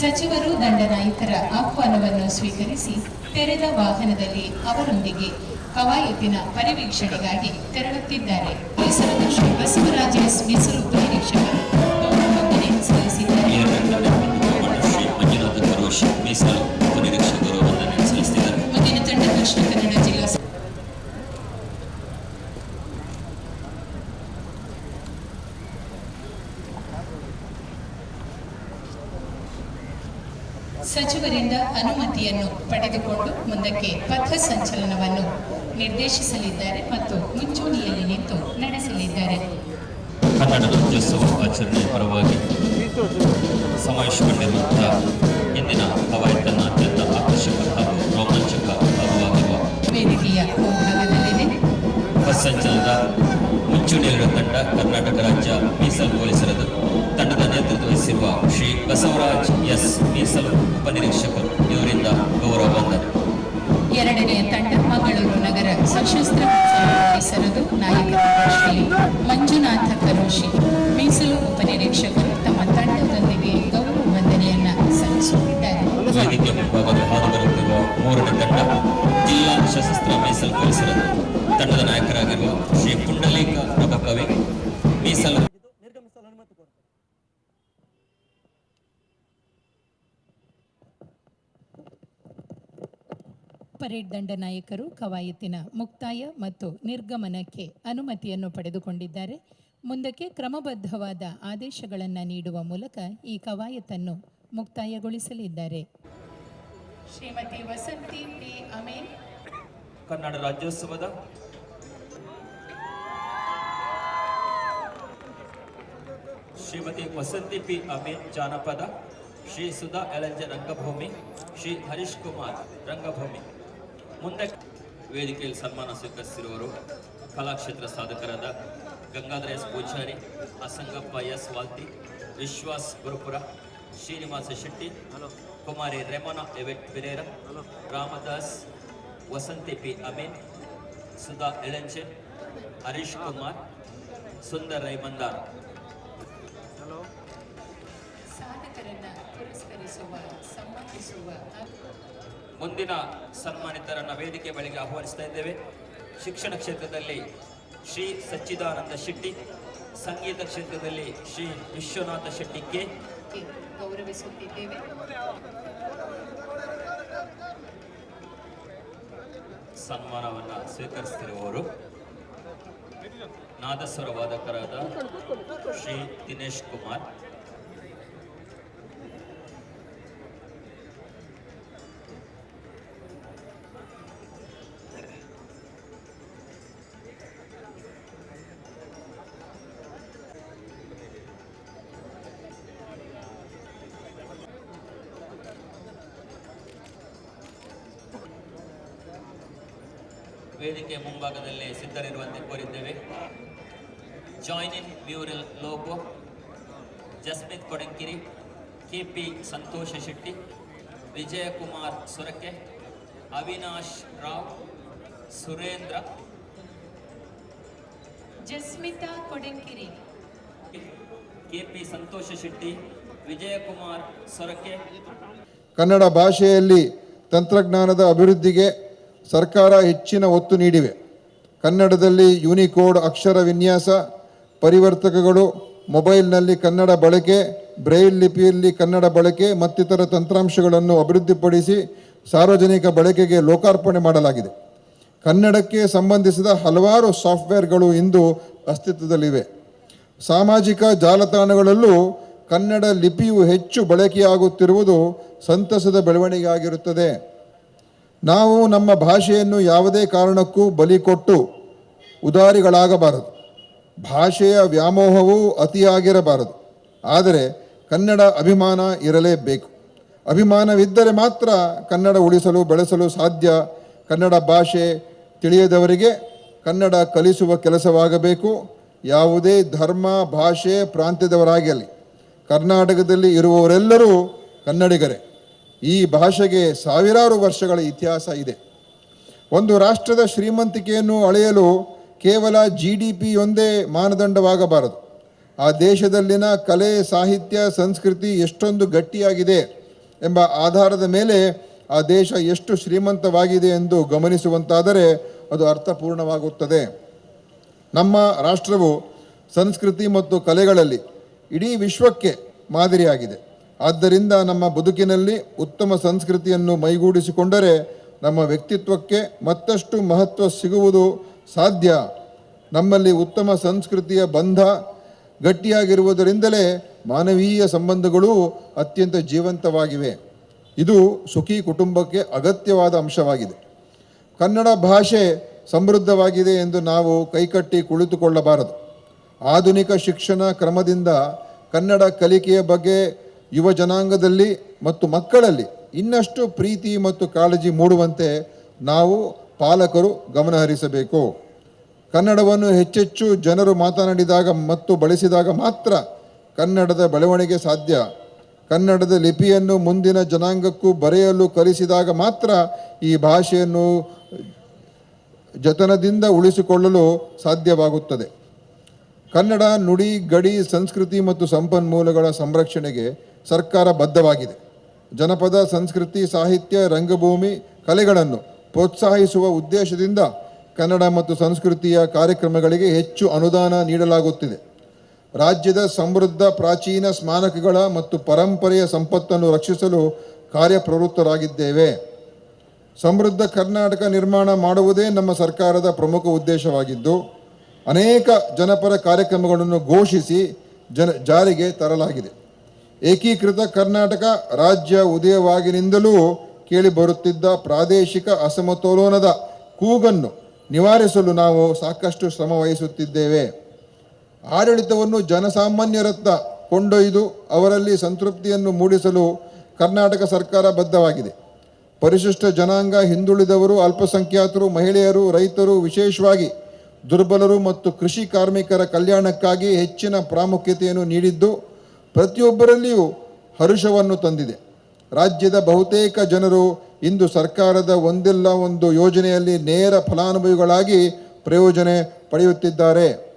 ಸಚಿವರು ದಂಡನಾಯಕರ ಆಹ್ವಾನವನ್ನು ಸ್ವೀಕರಿಸಿ ತೆರೆದ ವಾಹನದಲ್ಲಿ ಅವರೊಂದಿಗೆ ಕವಾಯತಿನ ಪರಿವೀಕ್ಷಣೆಗಾಗಿ ತೆರಳುತ್ತಿದ್ದಾರೆ. ಪರಿಸರದ ಶ್ರೀ ಬಸವರಾಜ ಎಸ್ ಮೀಸಲು ಪರಿವೀಕ್ಷಕರು ಸಚಿವರಿಂದ ಅನುಮತಿಯನ್ನು ಪಡೆದುಕೊಂಡು ಮುಂದಕ್ಕೆ ಪಥ ಸಂಚಲನವನ್ನು ನಿರ್ದೇಶಿಸಲಿದ್ದಾರೆ ಮತ್ತು ಮುಂಚೂಣಿಯಲ್ಲಿ ನಿಂತು ನಡೆಸಲಿದ್ದಾರೆ. ಕನ್ನಡ ರಾಜ್ಯೋತ್ಸವ ಆಚರಣೆ ಪರವಾಗಿ ಸಮಾವೇಶಗೊಂಡಿರುವಂತಹ ಇಂದಿನ ಕವಾಯತನ್ನು ಅತ್ಯಂತ ಆಕರ್ಷಕ ಹಾಗೂ ರೋಮಾಂಚಕ ಭಾಗವಾಗಿರುವ ವೇದಿಕೆಯ ಭಾಗದಲ್ಲಿದೆ ಬಸ್ ಸಂಚಲನದ ಮುಂಚೂಣಿಯಲ್ಲಿರುವ ತಂಡ ಕರ್ನಾಟಕ ರಾಜ್ಯ ಮೀಸಲು ಪೊಲೀಸರದು. ವಹಿಸಿರುವ ಶ್ರೀ ಬಸವರಾಜ್ ಎಸ್. ಮೀಸಲು ಉಪನಿರೀಕ್ಷಕರು ಇವರಿಂದ ಗೌರವ ಬಂದರು ಎರಡನೆಯ ತಂಡ ಮಂಗಳೂರು ನಗರ ಸಶಸ್ತ್ರ ನಾಯಕರಾದ ಶ್ರೀ ಮಂಜುನಾಥ ಕರೋಶಿ. ಮೀಸಲು ಉಪನಿರೀಕ್ಷಕರು ತಮ್ಮ ತಂಡದೊಂದಿಗೆ ಗೌರವ ವಂದನೆಯನ್ನ ಸಲ್ಲಿಸುತ್ತಿದ್ದಾರೆ. ವೇದಿಕೆ ಮುಂಭಾಗದಲ್ಲಿ ಹಾದು ಬರುತ್ತಿರುವ ಮೂರನೇ ತಂಡ ಜಿಲ್ಲಾ ಸಶಸ್ತ್ರ ಮೀಸಲು ಪೊಲೀಸರದು ಪರೇಡ್ ದಂಡ ನಾಯಕರು ಕವಾಯತಿನ ಮುಕ್ತಾಯ ಮತ್ತು ನಿರ್ಗಮನಕ್ಕೆ ಅನುಮತಿಯನ್ನು ಪಡೆದುಕೊಂಡಿದ್ದಾರೆ. ಮುಂದಕ್ಕೆ ಕ್ರಮಬದ್ಧವಾದ ಆದೇಶಗಳನ್ನು ನೀಡುವ ಮೂಲಕ ಈ ಕವಾಯತನ್ನು ಮುಕ್ತಾಯಗೊಳಿಸಲಿದ್ದಾರೆ. ಶ್ರೀಮತಿ ವಸಂತಿ ಪಿ. ಅಮೀನ್. ಕನ್ನಡ ರಾಜ್ಯೋತ್ಸವದ ಶ್ರೀಮತಿ ವಸಂತಿ ಪಿ. ಅಮೀನ್ ಜಾನಪದ ಶ್ರೀ ಸುಧಾ ಎಲಂಜೆ ರಂಗಭೂಮಿ ಶ್ರೀ ಹರೀಶ್ ಕುಮಾರ್ ರಂಗಭೂಮಿ. ಮುಂದೆ ವೇದಿಕೆಯಲ್ಲಿ ಸನ್ಮಾನ ಸ್ವೀಕರಿಸಿರುವರು ಕಲಾಕ್ಷೇತ್ರ ಸಾಧಕರಾದ Gangadhara S Pujari Asangappa S Valti Vishwas Gurupura Srinivasa Shetty Kumari Remona Evette Pereira Ramdas Vasanthi P Amin Sudha Elanche Harish Kumar Sundar Rai Mandar ಸಾಧಕರನ್ನ ಪುರಸ್ಕರಿಸುವ ಸನ್ಮಾನಿಸುವ ಮುಂದಿನ ಸನ್ಮಾನಿತರನ್ನ ವೇದಿಕೆ ಬಳಿಗೆ ಆಹ್ವಾನಿಸ್ತಾ ಇದ್ದೇವೆ. ಶಿಕ್ಷಣ ಕ್ಷೇತ್ರದಲ್ಲಿ ಶ್ರೀ ಸಚ್ಚಿದಾನಂದ ಶೆಟ್ಟಿ ಸಂಗೀತ ಕ್ಷೇತ್ರದಲ್ಲಿ ಶ್ರೀ ವಿಶ್ವನಾಥ ಶೆಟ್ಟಿಗೆ ಗೌರವಿಸುತ್ತಿದ್ದೇವೆ. ಸನ್ಮಾನವನ್ನ ಸ್ವೀಕರಿಸುತ್ತಿರುವವರು ನಾದಸ್ವರ ವಾದಕರಾದ ಶ್ರೀ ದಿನೇಶ್ ಕುಮಾರ್ ವೇದಿಕೆ ಮುಂಭಾಗದಲ್ಲಿ ಸಿದ್ಧರಿರುವಂತೆ ಕೋರಿದ್ದೇವೆ. Join in mural logo Jasmith Kodankiri KP Santosh Shetty Vijayakumar Sorake Avinash Rao Surendra Jasmitha Kodankiri KP Santosh Shetty Vijayakumar Sorake Kannada ಭಾಷೆಯಲ್ಲಿ ತಂತ್ರಜ್ಞಾನದ ಅಭಿವೃದ್ಧಿಗೆ ಸರ್ಕಾರ ಹೆಚ್ಚಿನ ಒತ್ತು ನೀಡಿವೆ. ಕನ್ನಡದಲ್ಲಿ ಯೂನಿಕೋಡ್ ಅಕ್ಷರ ವಿನ್ಯಾಸ, ಪರಿವರ್ತಕಗಳು, ಮೊಬೈಲ್ನಲ್ಲಿ ಕನ್ನಡ ಬಳಕೆ, ಬ್ರೈಲ್ ಲಿಪಿಯಲ್ಲಿ ಕನ್ನಡ ಬಳಕೆ ಮತ್ತಿತರ ತಂತ್ರಾಂಶಗಳನ್ನು ಅಭಿವೃದ್ಧಿಪಡಿಸಿ ಸಾರ್ವಜನಿಕ ಬಳಕೆಗೆ ಲೋಕಾರ್ಪಣೆ ಮಾಡಲಾಗಿದೆ. ಕನ್ನಡಕ್ಕೆ ಸಂಬಂಧಿಸಿದ ಹಲವಾರು ಸಾಫ್ಟ್ವೇರ್ಗಳು ಇಂದು ಅಸ್ತಿತ್ವದಲ್ಲಿವೆ. ಸಾಮಾಜಿಕ ಜಾಲತಾಣಗಳಲ್ಲೂ ಕನ್ನಡ ಲಿಪಿಯು ಹೆಚ್ಚು ಬಳಕೆಯಾಗುತ್ತಿರುವುದು ಸಂತಸದ ಬೆಳವಣಿಗೆ ಆಗಿರುತ್ತದೆ ನಾವು ನಮ್ಮ ಭಾಷೆಯನ್ನು ಯಾವುದೇ ಕಾರಣಕ್ಕೂ ಬಲಿ ಕೊಟ್ಟು ಉದಾರಿಗಳಾಗಬಾರದು. ಭಾಷೆಯ ವ್ಯಾಮೋಹವು ಅತಿಯಾಗಿರಬಾರದು. ಆದರೆ ಕನ್ನಡ ಅಭಿಮಾನ ಇರಲೇಬೇಕು. ಅಭಿಮಾನವಿದ್ದರೆ ಮಾತ್ರ ಕನ್ನಡ ಉಳಿಸಲು, ಬೆಳೆಸಲು ಸಾಧ್ಯ. ಕನ್ನಡ ಭಾಷೆ ತಿಳಿಯದವರಿಗೆ ಕನ್ನಡ ಕಲಿಸುವ ಕೆಲಸವಾಗಬೇಕು. ಯಾವುದೇ ಧರ್ಮ, ಭಾಷೆ ಪ್ರಾಂತ್ಯದವರಾಗಲಿ ಕರ್ನಾಟಕದಲ್ಲಿ ಇರುವವರೆಲ್ಲರೂ ಕನ್ನಡಿಗರೇ. ಈ ಭಾಷೆಗೆ ಸಾವಿರಾರು ವರ್ಷಗಳ ಇತಿಹಾಸ ಇದೆ. ಒಂದು ರಾಷ್ಟ್ರದ ಶ್ರೀಮಂತಿಕೆಯನ್ನು ಅಳೆಯಲು ಕೇವಲ ಜಿ ಡಿ ಪಿಯೊಂದೇ ಮಾನದಂಡವಾಗಬಾರದು. ಆ ದೇಶದಲ್ಲಿನ ಕಲೆ, ಸಾಹಿತ್ಯ, ಸಂಸ್ಕೃತಿ ಎಷ್ಟೊಂದು ಗಟ್ಟಿಯಾಗಿದೆ ಎಂಬ ಆಧಾರದ ಮೇಲೆ ಆ ದೇಶ ಎಷ್ಟು ಶ್ರೀಮಂತವಾಗಿದೆ ಎಂದು ಗಮನಿಸುವಂತಾದರೆ ಅದು ಅರ್ಥಪೂರ್ಣವಾಗುತ್ತದೆ. ನಮ್ಮ ರಾಷ್ಟ್ರವು ಸಂಸ್ಕೃತಿ ಮತ್ತು ಕಲೆಗಳಲ್ಲಿ ಇಡೀ ವಿಶ್ವಕ್ಕೆ ಮಾದರಿಯಾಗಿದೆ. ಆದ್ದರಿಂದ ನಮ್ಮ ಬದುಕಿನಲ್ಲಿ ಉತ್ತಮ ಸಂಸ್ಕೃತಿಯನ್ನು ಮೈಗೂಡಿಸಿಕೊಂಡರೆ ನಮ್ಮ ವ್ಯಕ್ತಿತ್ವಕ್ಕೆ ಮತ್ತಷ್ಟು ಮಹತ್ವ ಸಿಗುವುದು ಸಾಧ್ಯ. ನಮ್ಮಲ್ಲಿ ಉತ್ತಮ ಸಂಸ್ಕೃತಿಯ ಬಂಧ ಗಟ್ಟಿಯಾಗಿರುವುದರಿಂದಲೇ ಮಾನವೀಯ ಸಂಬಂಧಗಳು ಅತ್ಯಂತ ಜೀವಂತವಾಗಿವೆ. ಇದು ಸುಖಿ ಕುಟುಂಬಕ್ಕೆ ಅಗತ್ಯವಾದ ಅಂಶವಾಗಿದೆ. ಕನ್ನಡ ಭಾಷೆ ಸಮೃದ್ಧವಾಗಿದೆ ಎಂದು ನಾವು ಕೈಕಟ್ಟಿ ಕುಳಿತುಕೊಳ್ಳಬಾರದು. ಆಧುನಿಕ ಶಿಕ್ಷಣ ಕ್ರಮದಿಂದ ಕನ್ನಡ ಕಲಿಕೆಯ ಬಗ್ಗೆ ಯುವ ಜನಾಂಗದಲ್ಲಿ ಮತ್ತು ಮಕ್ಕಳಲ್ಲಿ ಇನ್ನಷ್ಟು ಪ್ರೀತಿ ಮತ್ತು ಕಾಳಜಿ ಮೂಡುವಂತೆ ನಾವು ಪಾಲಕರು ಗಮನಹರಿಸಬೇಕು ಕನ್ನಡವನ್ನು ಹೆಚ್ಚೆಚ್ಚು ಜನರು ಮಾತನಾಡಿದಾಗ ಮತ್ತು ಬಳಸಿದಾಗ ಮಾತ್ರ ಕನ್ನಡದ ಬೆಳವಣಿಗೆ ಸಾಧ್ಯ. ಕನ್ನಡದ ಲಿಪಿಯನ್ನು ಮುಂದಿನ ಜನಾಂಗಕ್ಕೂ ಬರೆಯಲು ಕಲಿಸಿದಾಗ ಮಾತ್ರ ಈ ಭಾಷೆಯನ್ನು ಜತನದಿಂದ ಉಳಿಸಿಕೊಳ್ಳಲು ಸಾಧ್ಯವಾಗುತ್ತದೆ. ಕನ್ನಡ ನುಡಿ ಗಡಿ ಸಂಸ್ಕೃತಿ ಮತ್ತು ಸಂಪನ್ಮೂಲಗಳ ಸಂರಕ್ಷಣೆಗೆ ಸರ್ಕಾರ ಬದ್ಧವಾಗಿದೆ. ಜನಪದ, ಸಂಸ್ಕೃತಿ, ಸಾಹಿತ್ಯ, ರಂಗಭೂಮಿ, ಕಲೆಗಳನ್ನು ಪ್ರೋತ್ಸಾಹಿಸುವ ಉದ್ದೇಶದಿಂದ ಕನ್ನಡ ಮತ್ತು ಸಂಸ್ಕೃತಿಯ ಕಾರ್ಯಕ್ರಮಗಳಿಗೆ ಹೆಚ್ಚು ಅನುದಾನ ನೀಡಲಾಗುತ್ತಿದೆ. ರಾಜ್ಯದ ಸಮೃದ್ಧ ಪ್ರಾಚೀನ ಸ್ಮಾರಕಗಳ ಮತ್ತು ಪರಂಪರೆಯ ಸಂಪತ್ತನ್ನು ರಕ್ಷಿಸಲು ಕಾರ್ಯಪ್ರವೃತ್ತರಾಗಿದ್ದೇವೆ. ಸಮೃದ್ಧ ಕರ್ನಾಟಕ ನಿರ್ಮಾಣ ಮಾಡುವುದೇ ನಮ್ಮ ಸರ್ಕಾರದ ಪ್ರಮುಖ ಉದ್ದೇಶವಾಗಿದ್ದು, ಅನೇಕ ಜನಪರ ಕಾರ್ಯಕ್ರಮಗಳನ್ನು ಘೋಷಿಸಿ ಜನ, ಜಾರಿಗೆ ತರಲಾಗಿದೆ. ಏಕೀಕೃತ ಕರ್ನಾಟಕ ರಾಜ್ಯ ಉದಯವಾಗಿನಿಂದಲೂ ಕೇಳಿಬರುತ್ತಿದ್ದ ಪ್ರಾದೇಶಿಕ ಅಸಮತೋಲನದ ಕೂಗನ್ನು ನಿವಾರಿಸಲು ನಾವು ಸಾಕಷ್ಟು ಶ್ರಮ ವಹಿಸುತ್ತಿದ್ದೇವೆ ಆಡಳಿತವನ್ನು ಜನಸಾಮಾನ್ಯರತ್ತ ಕೊಂಡೊಯ್ದು ಅವರಲ್ಲಿ ಸಂತೃಪ್ತಿಯನ್ನು ಮೂಡಿಸಲು ಕರ್ನಾಟಕ ಸರ್ಕಾರ ಬದ್ಧವಾಗಿದೆ. ಪರಿಶಿಷ್ಟ ಜನಾಂಗ ಹಿಂದುಳಿದವರು, ಅಲ್ಪಸಂಖ್ಯಾತರು, ಮಹಿಳೆಯರು, ರೈತರು ವಿಶೇಷವಾಗಿ ದುರ್ಬಲರು ಮತ್ತು ಕೃಷಿ ಕಾರ್ಮಿಕರ ಕಲ್ಯಾಣಕ್ಕಾಗಿ ಹೆಚ್ಚಿನ ಪ್ರಾಮುಖ್ಯತೆಯನ್ನು ನೀಡಿದ್ದು ಪ್ರತಿಯೊಬ್ಬರಲ್ಲಿಯೂ ಹರುಷವನ್ನು ತಂದಿದೆ. ರಾಜ್ಯದ ಬಹುತೇಕ ಜನರು ಇಂದು ಸರ್ಕಾರದ ಒಂದಿಲ್ಲ ಒಂದು ಯೋಜನೆಯಲ್ಲಿ ನೇರ ಫಲಾನುಭವಿಗಳಾಗಿ ಪ್ರಯೋಜನೆ ಪಡೆಯುತ್ತಿದ್ದಾರೆ.